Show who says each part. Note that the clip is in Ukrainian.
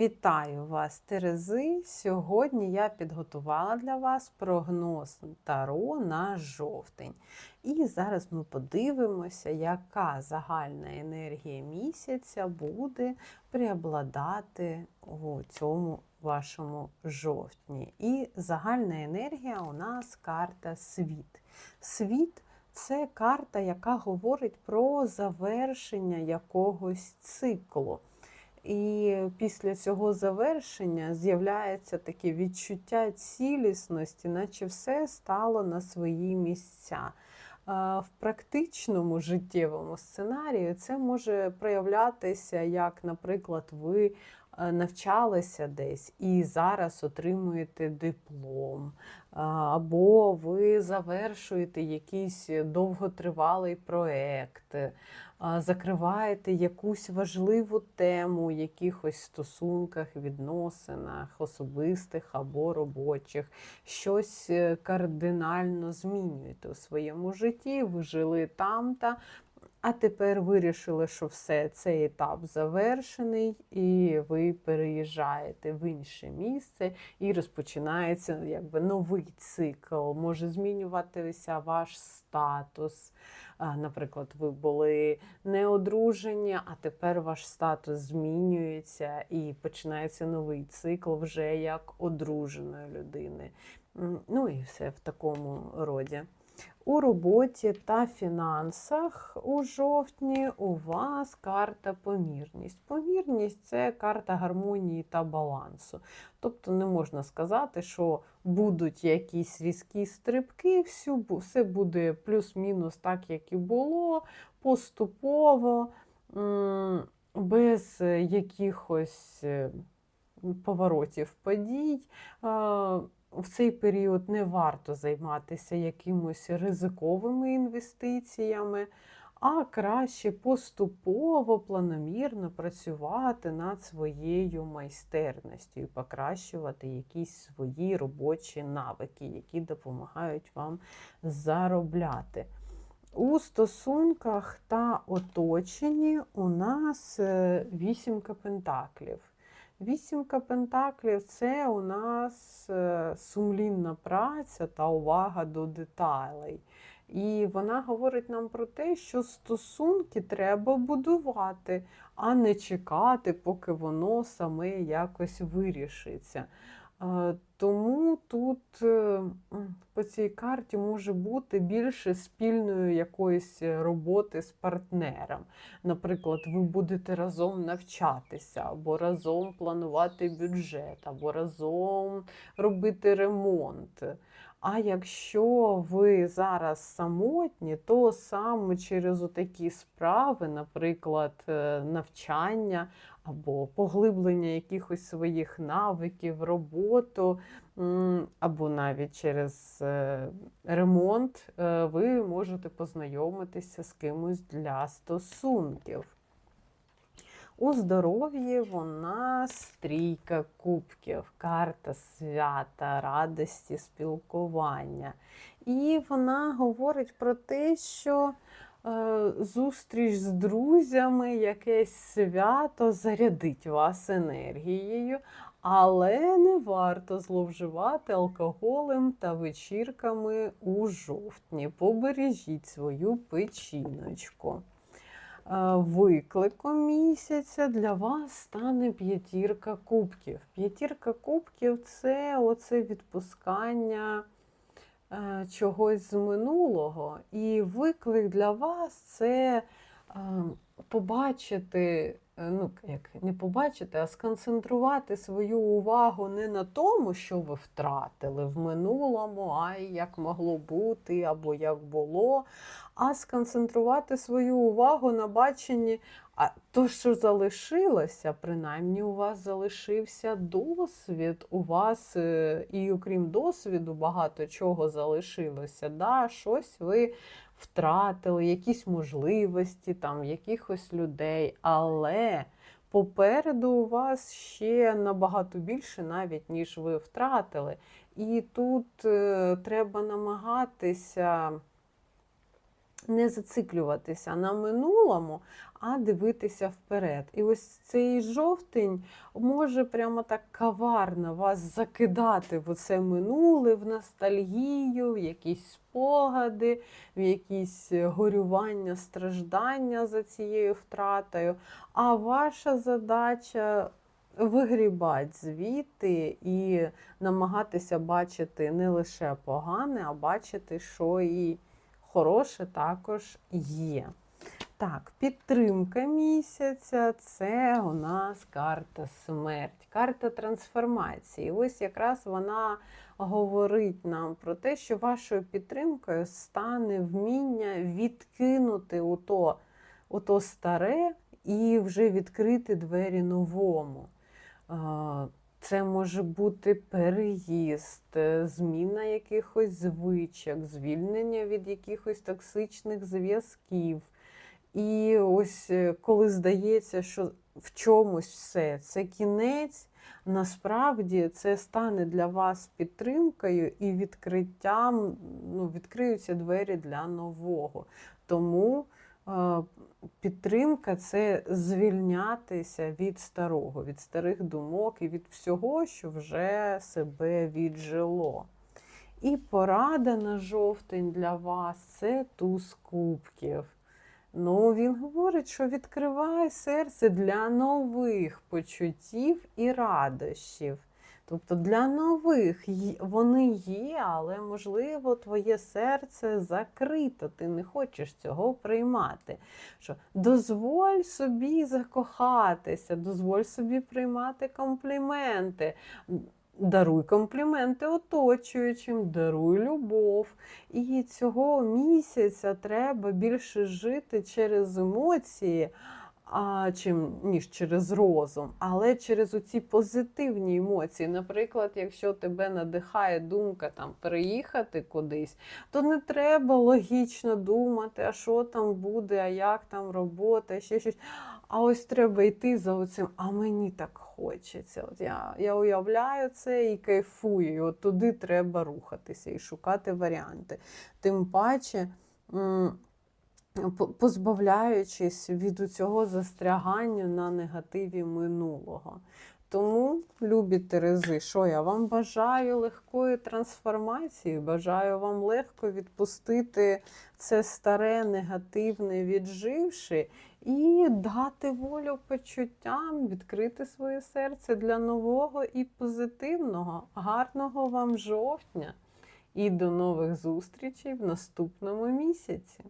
Speaker 1: Вітаю вас, Терези! Сьогодні я підготувала для вас прогноз Таро на жовтень. І зараз ми подивимося, яка загальна енергія місяця буде преобладати у цьому вашому жовтні. І загальна енергія у нас карта світ. Світ це карта, яка говорить про завершення якогось циклу. І після цього завершення з'являється таке відчуття цілісності, наче все стало на свої місця. В практичному життєвому сценарії це може проявлятися, як, наприклад, ви навчалися десь і зараз отримуєте диплом, або ви завершуєте якийсь довготривалий проєкт, закриваєте якусь важливу тему у якихось стосунках, відносинах, особистих або робочих, щось е, кардинально змінюєте у своєму житті, ви жили там-та. А тепер вирішили, що все, цей етап завершений, і ви переїжджаєте в інше місце, і розпочинається якби новий цикл. Може змінюватися ваш статус. Наприклад, ви були не одружені, а тепер ваш статус змінюється і починається новий цикл вже як одруженої людини. Ну і все в такому роді. У роботі та фінансах у жовтні у вас карта помірність. Помірність це карта гармонії та балансу. Тобто не можна сказати, що будуть якісь різкі стрибки, все буде плюс-мінус так, як і було, поступово, без якихось е, поворотів подій в цей період не варто займатися якимось ризиковими інвестиціями, а краще поступово, планомірно працювати над своєю майстерністю і покращувати якісь свої робочі навики, які допомагають вам заробляти. У стосунках та оточенні у нас е, вісімка пентаклів. Вісімка пентаклів це у нас е, сумлінна праця та увага до деталей. І вона говорить нам про те, що стосунки треба будувати, а не чекати, поки воно саме якось вирішиться. Тому тут е, по цій карті може бути більше спільної якоїсь роботи з партнером. Наприклад, ви будете разом навчатися, або разом планувати бюджет, або разом робити ремонт. А якщо ви зараз самотні, то саме через такі справи, наприклад, е, навчання або поглиблення якихось своїх навиків, роботу, або навіть через е, ремонт, е, ви можете познайомитися з кимось для стосунків. У здоров'ї вона стрійка кубків, карта свята, радості, спілкування. І вона говорить про те, що е, зустріч з друзями, якесь свято зарядить вас енергією, але не варто зловживати алкоголем та вечірками у жовтні. Побережіть свою печіночку. Е, викликом місяця для вас стане п'ятірка кубків. П'ятірка кубків це оце відпускання е, чогось з минулого. І виклик для вас це е, побачити ну, як не побачити, а сконцентрувати свою увагу не на тому, що ви втратили в минулому, а як могло бути, або як було, а сконцентрувати свою увагу на баченні, а то, що залишилося, принаймні у вас залишився досвід, у вас, е, і окрім досвіду, багато чого залишилося. Да? Щось ви втратили якісь можливості, там, якихось людей, але попереду у вас ще набагато більше, навіть, ніж ви втратили. І тут е, треба намагатися не зациклюватися на минулому, а дивитися вперед. І ось цей жовтень може прямо так каварно вас закидати в оце минуле, в ностальгію, в якісь спогади, в якісь горювання, страждання за цією втратою. А ваша задача вигрібати звідти і намагатися бачити не лише погане, а бачити, що і хороше також є. Так, підтримка місяця це у нас карта смерть, карта трансформації. Ось якраз вона говорить нам про те, що вашою підтримкою стане вміння відкинути у то, у то старе і вже відкрити двері новому. Це може бути переїзд, е, зміна якихось звичок, звільнення від якихось токсичних зв'язків. І ось е, коли здається, що в чомусь все це кінець, насправді це стане для вас підтримкою і відкриттям, ну, відкриються двері для нового. Тому підтримка це звільнятися від старого, від старих думок і від всього, що вже себе віджило. І порада на жовтень для вас це туз кубків. Ну, він говорить, що відкривай серце для нових почуттів і радощів. Тобто для нових вони є, але можливо твоє серце закрито, ти не хочеш цього приймати. Що дозволь собі закохатися, дозволь собі приймати компліменти. Даруй компліменти оточуючим, даруй любов. І цього місяця треба більше жити через емоції, а, чим ніж через розум, але через оці позитивні емоції. Наприклад, якщо тебе надихає думка там переїхати кудись, то не треба логічно думати, а що там буде, а як там робота, ще щось. А ось треба йти за оцим, а мені так хочеться. От я, я уявляю це і кайфую. І от туди треба рухатися і шукати варіанти. Тим паче. Позбавляючись від цього застрягання на негативі минулого. Тому, любі Терези, що я вам бажаю легкої трансформації, бажаю вам легко відпустити це старе, негативне, відживши, і дати волю почуттям, відкрити своє серце для нового і позитивного. Гарного вам жовтня і до нових зустрічей в наступному місяці.